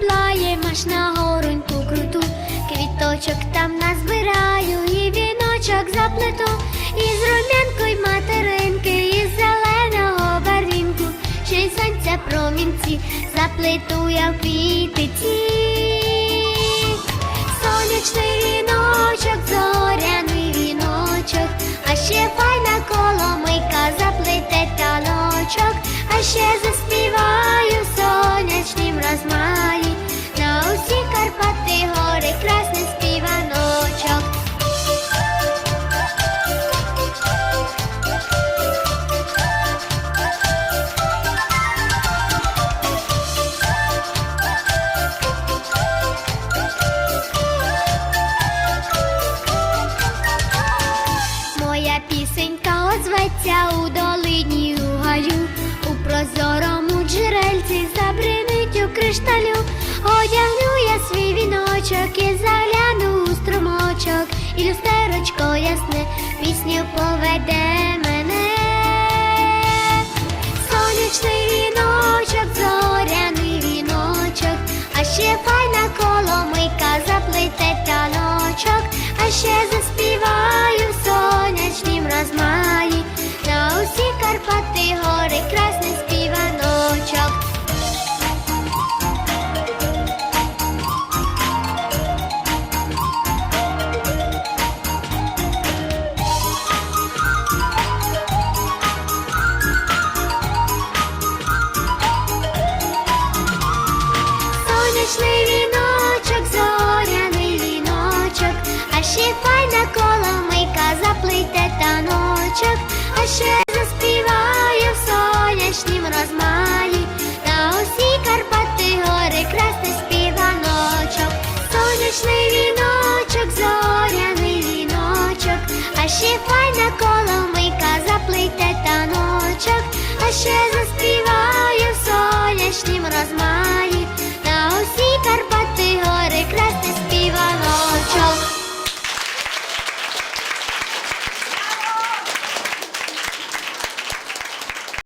теплаєм аж на гороньку круту, квіточок там назбираю, і віночок заплету, і з рум'янкою материнки, і з зеленого барвінку, ще й сонця промінці заплету я в квітиці. Сонячний віночок, зоряний віночок, а ще файна коломийка заплете таночок, а ще заспіваю сонячним розмахом. Гори красний співаночок. Моя пісенька озветься у долині у гаю, у прозорому джерельці забринить у кришталю, одягну я свій віночок і загляну у струмочок, і люстерочко ясне пісню поведе мене. Сонячний віночок, зоряний віночок, а ще файна коломийка заплете таночок, а ще заспіваю заплите таночок, а ще заспіваю в сонячнім розмаї, на усі Карпати гори красти співаночок, сонячний віночок, зоряний віночок, а ще файна коломийка заплите таночок, а ще